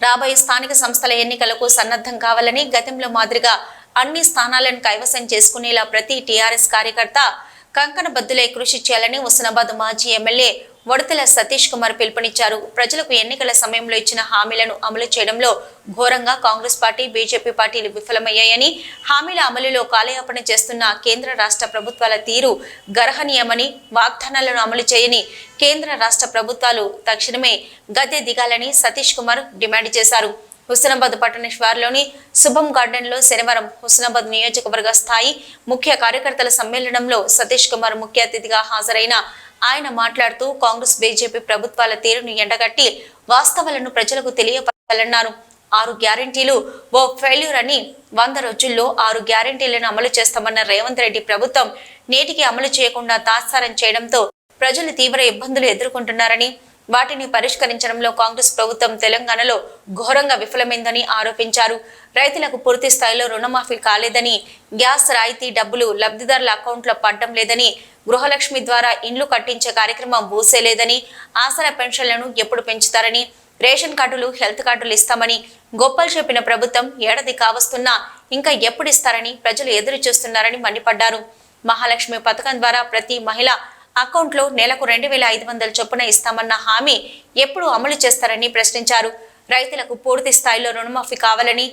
రాబోయే స్థానిక సంస్థల ఎన్నికలకు సన్నద్ధం కావాలని గతంలో మాదిరిగా అన్ని స్థానాలను కైవసం చేసుకునేలా ప్రతి టీఆర్ఎస్ కార్యకర్త కంకణ బద్దులై కృషి చేయాలని హుస్నాబాద్ మాజీ ఎమ్మెల్యే వడతల సతీష్ కుమార్ పిలుపునిచ్చారు. ప్రజలకు ఎన్నికల సమయంలో ఇచ్చిన హామీలను అమలు చేయడంలో ఘోరంగా కాంగ్రెస్ పార్టీ బీజేపీ పార్టీలు విఫలమయ్యాయని హామీల అమలులో కాలయాపన చేస్తున్న కేంద్ర రాష్ట్ర ప్రభుత్వాల తీరు గర్హనీయమని వాగ్దానాలను అమలు చేయని కేంద్ర రాష్ట్ర ప్రభుత్వాలు తక్షణమే గద్దె దిగాలని సతీష్ కుమార్ డిమాండ్ చేశారు. హుస్నాబాద్ పట్టణ శుభం గార్డెన్లో శనివారం హుస్నాబాద్ నియోజకవర్గ స్థాయి ముఖ్య కార్యకర్తల సమ్మేళనంలో సతీష్ కుమార్ ముఖ్య అతిథిగా హాజరైన ఆయన మాట్లాడుతూ కాంగ్రెస్ బీజేపీ ప్రభుత్వాల తీరును ఎండగట్టి వాస్తవాలను ప్రజలకు తెలియపరచాలన్నారు. ఆరు గ్యారంటీలు ఓ ఫెయిల్యూర్ అని వంద రోజుల్లో ఆరు గ్యారంటీలను అమలు చేస్తామన్న రేవంత్ రెడ్డి ప్రభుత్వం నేటికి అమలు చేయకుండా తాత్సారం చేయడంతో ప్రజలు తీవ్ర ఇబ్బందులు ఎదుర్కొంటున్నారని వాటిని పరిష్కరించడంలో కాంగ్రెస్ ప్రభుత్వం తెలంగాణలో ఘోరంగా విఫలమైందని ఆరోపించారు. రైతులకు పూర్తి స్థాయిలో రుణమాఫీ కాలేదని గ్యాస్ రాయితీ డబ్బులు లబ్ధిదారుల అకౌంట్లో పడ్డం లేదని గృహలక్ష్మి ద్వారా ఇండ్లు కట్టించే కార్యక్రమం ఊసేలేదని ఆసరా పెన్షన్లను ఎప్పుడు పెంచుతారని రేషన్ కార్డులు హెల్త్ కార్డులు ఇస్తామని గొప్పలు చెప్పిన ప్రభుత్వం ఏడాది కావస్తున్నా ఇంకా ఎప్పుడు ఇస్తారని ప్రజలు ఎదురు చూస్తున్నారని మండిపడ్డారు. మహాలక్ష్మి పథకం ద్వారా ప్రతి మహిళ అకౌంట్లో నెలకు రెండు వేల ఐదు వందల చొప్పున ఇస్తామన్న హామీ ఎప్పుడు అమలు చేస్తారని ప్రశ్నించారు. రైతులకు పూర్తి స్థాయిలో రుణమాఫీ కావాలని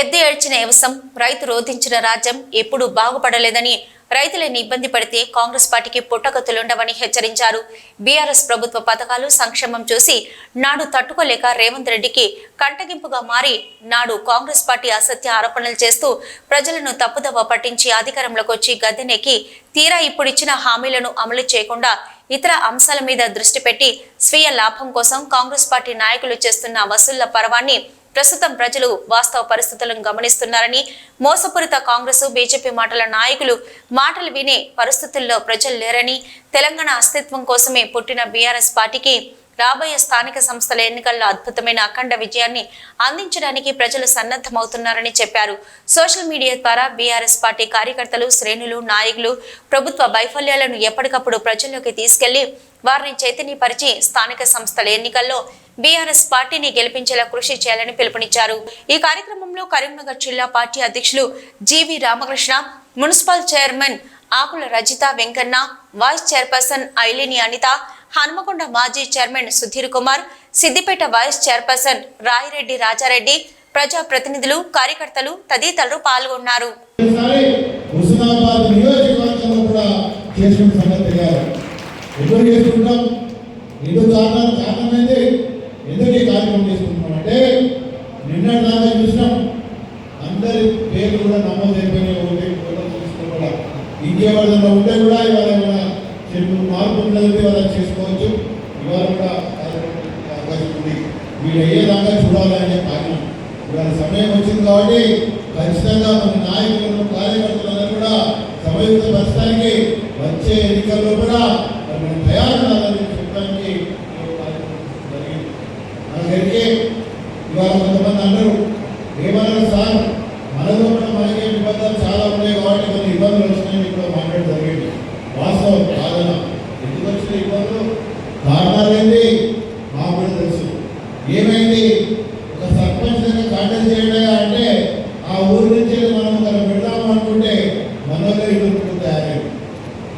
ఎద్దు ఏడ్చిన వ్యవసం రైతు రోధించిన రాజ్యం ఎప్పుడూ బాగుపడలేదని రైతులని ఇబ్బంది పడితే కాంగ్రెస్ పార్టీకి పుట్టగతులుండవని హెచ్చరించారు. బీఆర్ఎస్ ప్రభుత్వ పథకాలు సంక్షేమం చూసి నాడు తట్టుకోలేక రేవంత్ రెడ్డికి కంటగింపుగా మారి నాడు కాంగ్రెస్ పార్టీ అసత్య ఆరోపణలు చేస్తూ ప్రజలను తప్పుదవ పట్టించి అధికారంలోకి వచ్చి గద్దెనెక్కి తీరా ఇప్పుడిచ్చిన హామీలను అమలు చేయకుండా ఇతర అంశాల మీద దృష్టి పెట్టి స్వీయ లాభం కోసం కాంగ్రెస్ పార్టీ నాయకులు చేస్తున్న వసూళ్ళ పర్వాన్ని ప్రస్తుతం ప్రజలు వాస్తవ పరిస్థితులను గమనిస్తున్నారని మోసపూరిత కాంగ్రెస్ బీజేపీ మాటల నాయకులు మాటలు వినే పరిస్థితుల్లో ప్రజలు లేరని తెలంగాణ అస్తిత్వం కోసమే పుట్టిన బీఆర్ఎస్ పార్టీకి రాబోయే స్థానిక సంస్థల ఎన్నికల్లో అద్భుతమైన అఖండ విజయాన్ని అందించడానికి ప్రజలు సన్నద్ధమవుతున్నారని చెప్పారు. సోషల్ మీడియా ద్వారా బీఆర్ఎస్ పార్టీ కార్యకర్తలు శ్రేణులు నాయకులు ప్రభుత్వ వైఫల్యాలను ఎప్పటికప్పుడు ప్రజల్లోకి తీసుకెళ్ళి వారిని చైతన్యపరిచి స్థానిక సంస్థల ఎన్నికల్లో బీఆర్ఎస్ పార్టీని గెలిపించేలా కృషి చేయాలని పిలుపునిచ్చారు. ఈ కార్యక్రమంలో కరీంనగర్ జిల్లా పార్టీ అధ్యక్షులు GV Ramakrishna municipal chairman Akula Rajitha Venkanna vice chairperson Ailini Anitha Hanumakonda మాజీ chairman Sudhir Kumar Siddipet vice chairperson Rayireddy Rajareddy ప్రజా ప్రతినిధులు కార్యకర్తలు తదితరులు పాల్గొన్నారు. అందరి పేర్లు కూడా నమోదు అయిపోయినాయి ఒకటి కూడా ఇంకేమైనా ఉంటే కూడా ఇవాళ ఏమైనా మార్పు ఉన్నది వాళ్ళకి చేసుకోవచ్చు ఇవాళ కూడా కార్యక్రమానికి అవకాశం ఉంది వీళ్ళు అయ్యేదాకా చూడాలనే కారణం ఇవాళ సమయం వచ్చింది కాబట్టి ఖచ్చితంగా మన నాయకులను కార్యకర్తలందరూ కూడా సమయుక్త పరచడానికి వచ్చే ఎన్నికల్లో కూడా మనం తయారుండాలని చెప్పడానికి జరిగింది. ఇవాళ కొంతమంది అందరూ ఏమన్నారు సార్ మనలో కూడా మనకే ఇబ్బందులు చాలా ఉన్నాయి కాబట్టి కొన్ని ఇబ్బందులు వచ్చినాయని కూడా మాట్లాడడం జరిగింది. వాస్తవం కాదన్నా ఎందుకు వచ్చిన ఇబ్బందులు కారణాలు ఏంటి మాకు కూడా తెలుసు. ఏమైంది? ఒక సర్పంచ్ దగ్గర కాంటాక్ట్ అంటే ఆ ఊరి నుంచి మనం ఒకరు పెడదాం అనుకుంటే మనలో ఇల్లు తయారైంది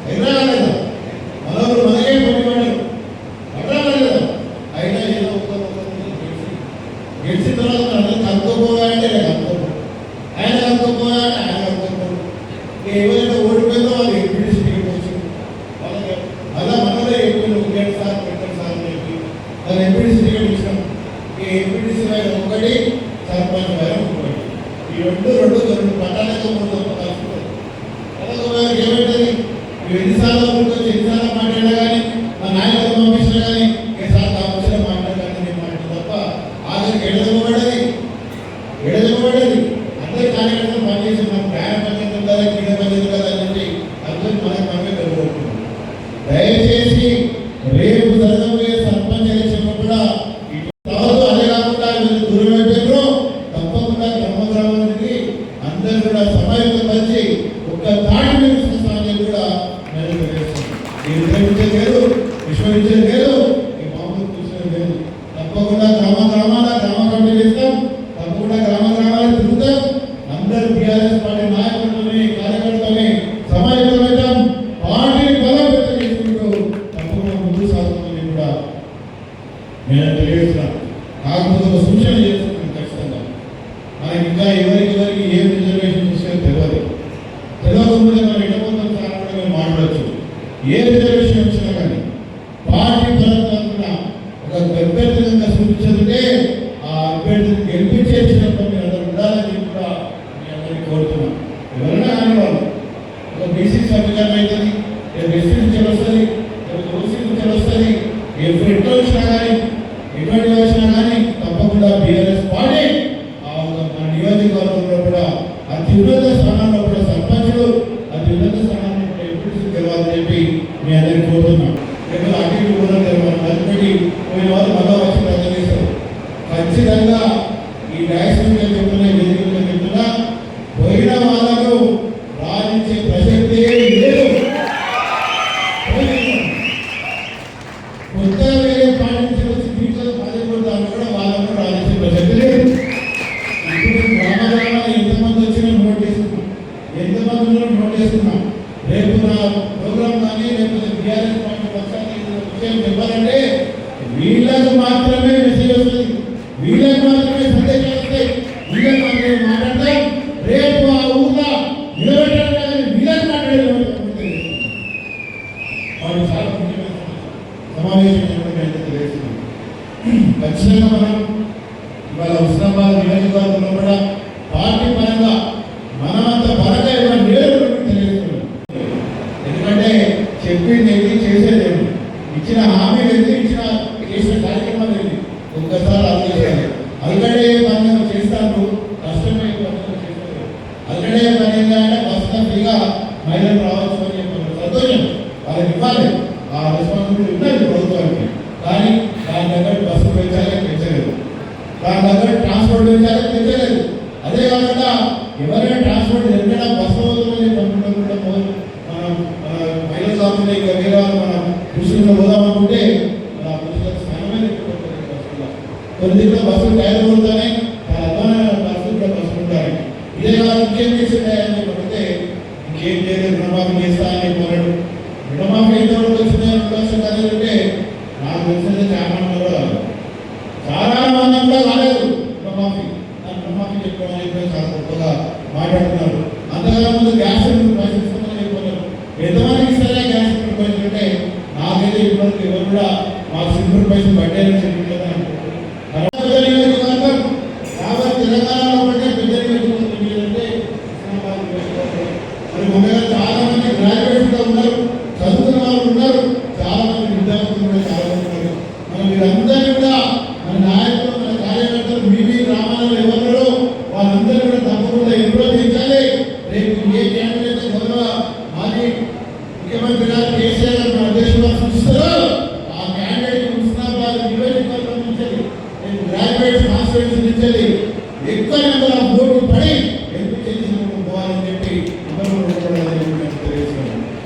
అయినా లేదా? మనోళ్ళు మనకే పట్టుబడి అట్లా లేదా? అయినా ఏదో గెలిచి గెలిచిన తర్వాత మనం అందరం కలుపుకోపోవాలంటే నేను కలుపుకోను. ఆయన అంటే ఆయన కలుపుకోను ఎవరైతే ఓడిపోయిందో వాళ్ళు ఎంపీడీసీ టికెట్ వచ్చింది వాళ్ళకి అలా మనలో ఎంపీలు గేట్ సార్ పెట్టండి సార్ అని చెప్పి వాళ్ళు ఎంపీడీసీ టికెట్ ఇచ్చినాం ఈ ఎంపీడీసీ వైర్ ఒకటి సర్పంచ్ గారు ఈ రెండు రెండు రెండు పట్టాలకు ముందు కలుపుకోవాలి అలాగే వైర్ ఏమైతుంది నువ్వు ఎన్నిసార్లు ఊరికొచ్చి ఎన్నిసార్లు మాట్లాడినా కానీ మా నాయకులు పంపించినా కానీ ఏ సార్ కావచ్చిన మాట్లాడాలని నేను మాట్లాడు తప్ప ఆఖరికి ఎడదమ్మబడ్డది ఎడదమ్మబడ్డది అందరి కార్యకర్తలు పనిచేసి మన ప్రయాణ పద్ధతి కదా కింద పద్ధతి కదా అని చెప్పి అందరూ మనకు మనమే పెరుగుతున్నాం దయచేసి రేపు జరగబోయే సర్పంచ్ ఎలక్షన్ కూడా తర్వాత అదే కాకుండా మీరు దూరం అయిపోయారు తప్పకుండా గ్రామ గ్రామానికి అందరూ కూడా సమాయత్తం పరిచి ఒక తాటి మీద సంస్థాన్ని కూడా నేను తెలియజేస్తున్నాను. ఈ విద్యావిద్య లేదు విశ్వవిద్యాలయం లేదు ఏ రిజర్వేషన్ వచ్చినా కానీ పార్టీ పరంగా కూడా ఒక అభ్యర్థిగా సూచించదు ఆ అభ్యర్థిని గెలిపించేసినప్పుడు మీరు అందరూ ఉండాలని చెప్పి కూడా మీ అందరికీ కోరుతున్నాం ఎవరైనా కానీ వాళ్ళు ఒక బీసీ సమీకరణ అవుతుంది రేపు ఎస్సీ నుంచి వస్తుంది రేపు ఓసీ నుంచి వస్తుంది ఏ ఎట్లా వచ్చినా కానీ ఎటువంటి వచ్చినా కానీ తప్పకుండా బీఆర్ఎస్ పార్టీ ఆ ఒక మన నియోజకవర్గంలో కూడా అతి ఉన్నత స్థానంలో కూడా సర్పంచులు అతి ఉన్నత స్థానంలో కూడా ఎంపీటీసీ గెలవాలని చెప్పి మీ అందరికీ కోరుతున్నాం రేపు అటు ఇటు కూడా తెలవాలి మధ్యపెట్టి పోయిన వాళ్ళు మళ్ళా వచ్చి ప్రజలు ఖచ్చితంగా ఈ డాష్ మీద చెప్తున్నా ఈ వేదిక మీద చెప్తున్నా పోయిన వాళ్ళకు రాజించే ప్రసక్తే లేదు పోయిన కొత్తగా వేరే పార్టీ నుంచి వచ్చి దీంట్లో బాధపడతాను కూడా వాళ్ళకు రాజించే ప్రసక్తి లేదు ఇప్పుడు గ్రామ గ్రామాలు ఎంతమంది వచ్చినా నోట్ చేసుకున్నాం ఎంతమంది ఉన్నారో నోట్ చేసుకున్నాం రేపు నా ప్రోగ్రామ్ కానీ లేకపోతే బీఆర్ఎస్ పార్టీ పక్షాన్ని ఏదైనా విషయం చెప్పాలంటే వీళ్ళకు మాత్రమే మెసేజ్ వస్తుంది వీళ్ళకి మాత్రమే సందేశాలు వస్తాయి వీళ్ళకి మాత్రమే మాట్లాడతాం రేపు ఆ ఊర్లో నిలబెట్టాలి కానీ వీళ్ళకి మాట్లాడేది వాడు చాలా ముఖ్యమైన సమావేశం ఏమిటంటే తెలియజేస్తున్నాం ఖచ్చితంగా మనం ఇవాళ హుస్నాబాద్ నియోజకవర్గంలో కూడా పార్టీ పరంగా మనమంత పరంగా ఇవాళ లేదు తెలియజేస్తున్నాం. ఎందుకంటే చెప్పింది ఏంటి చేసేది ఇచ్చిన హామీలు ఏంటి ఇచ్చిన చేసిన కార్యక్రమాలు ఏంటి ఒక్కసారి ఆలోచించాలి. అల్కడే పని చేస్తాను కష్టమే పనులు చేస్తారు అల్కడే పని ఏంటంటే బస్తా ఫ్రీగా మహిళలు రావచ్చు అని చెప్పారు. సంతోషం. వాళ్ళకి ఇవ్వాలి. ఆ రెస్పాన్సిబిలిటీ ఉన్నది ప్రభుత్వానికి కానీ దాని దగ్గర బస్సు పెంచాలి పెంచలేదు దాని దగ్గర ట్రాన్స్పోర్ట్ పెంచాలి పెంచలేదు అదే కాకుండా ఎవరైనా ట్రాన్స్పోర్ట్ ఎక్కడా బస్సు అవుతుందని పంపడం కూడా పో- మనం ఇంకా వేరే మన పురుషులు పోదామనుకుంటే మన పురుషులకు స్నానమే కొన్ని దీంట్లో బస్సులు టైర్ పోతాయి చాలా అద్భుతమైన బస్సులు ఉంటాయి. ఇదే కాదు ఇంకేం చేసిండే పడితే ఇంకేం చేయలేదు రుణమాఫీ చేస్తా అని రుణమాఫీ వచ్చింది నాకు తెలిసింది చాలా మంది కూడా చాలా మంది కూడా రుణమాఫీ నాకు రుణమాఫీ చెప్పడం చెప్పి చాలా గొప్పగా మాట్లాడుతున్నారు. అంతకాలం ముందు గ్యాస్ సిలిండర్ పైసలు ఇస్తామని చెప్పారు. ఎంతమందికి ఇస్తారా గ్యాస్ సిలిండర్ పైసలు అంటే నాకైతే ఇప్పటివరకు ఎవరు కూడా మా సిలిండర్ పైసలు పడ్డారని చెప్పారు పెద్ద చాలా మంది గ్రాడ్యుయేట్స్ ఉన్నారు చదువుతున్న వాళ్ళు ఉన్నారు. చాలా మంది విద్యార్థులు కూడా చాలా